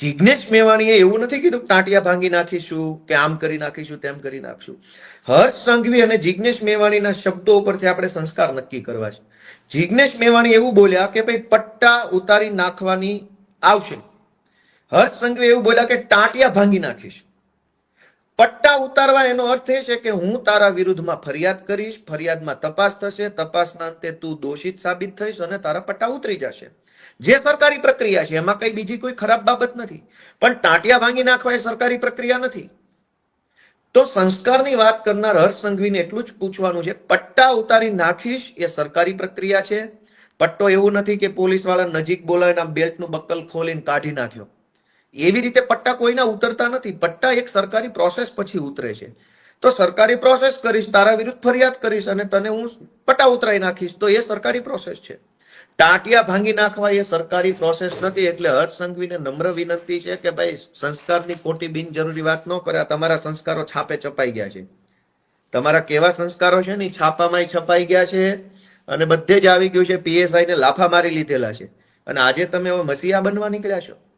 જિજ્ઞેશ મેવાણીએ એવું નથી કીધું ટાંટિયા ભાંગી નાખીશું, કે આમ કરી નાખીશું, તેમ કરી નાખશું. હર્ષ સંઘવી અને જિજ્ઞેશ મેવાણીના શબ્દો ઉપરથી આપણે સંસ્કાર નક્કી કરવા છે. જિજ્ઞેશ મેવાણી એવું બોલ્યા કે ભાઈ, પટ્ટા ઉતારી નાખવાની આવશે. હર્ષ સંઘવી એવું બોલ્યા કે ટાંટિયા ભાંગી નાખીશ. પટ્ટા ઉતારવા એનો અર્થ એ છે કે હું તારા વિરુદ્ધમાં ફરિયાદ કરીશ, ફરિયાદમાં તપાસ થશે, તપાસના અંતે તું દોષિત સાબિત થઈશ અને તારા પટ્ટા ઉતરી જશે. જે સરકારી પ્રક્રિયા છે, એમાં કઈ બીજી કોઈ ખરાબ બાબત નથી. પણ ટાંટિયા ભાંગી નાખવા એ સરકારી પ્રક્રિયા નથી. તો સંસ્કારની વાત કરનાર હર્ષ સંઘવીને એટલું જ પૂછવાનું છે, પટ્ટા ઉતારી નાખીશ એ સરકારી પ્રક્રિયા છે? પટ્ટો એવું નથી કે પોલીસવાળા નજીક બોલાવીને બેલ્ટનું બક્કલ ખોલીને કાઢી નાખ્યો. એવી રીતે પટ્ટા કોઈના ઉતરતા નથી. પટ્ટા એક સરકારી પ્રોસેસ પછી ઉતરે છે. તો સરકારી પ્રોસેસ કરીશ, તારા વિરુદ્ધ ફરિયાદ કરીશ અને તને હું પટ્ટા ઉતરાઈ નાખીશ. તો એ સરકારી પ્રોસેસ છે. ટાંટિયા ભાંગી નાખવા એ સરકારી પ્રોસેસ નથી. એટલે હર્ષ સંઘવીને નમ્ર વિનંતી છે કે ભાઈ, સંસ્કારની ખોટી બિનજરૂરી વાત ન કર્યા તમારા સંસ્કારો છાપે છપાઈ ગયા છે. તમારા કેવા સંસ્કારો છે ને છાપામાં છપાઈ ગયા છે અને બધે જ આવી ગયું છે. પીએસઆઈ ને લાફા મારી લીધેલા છે. અને આજે તમે હવે મસીહા બનવા નીકળ્યા છો.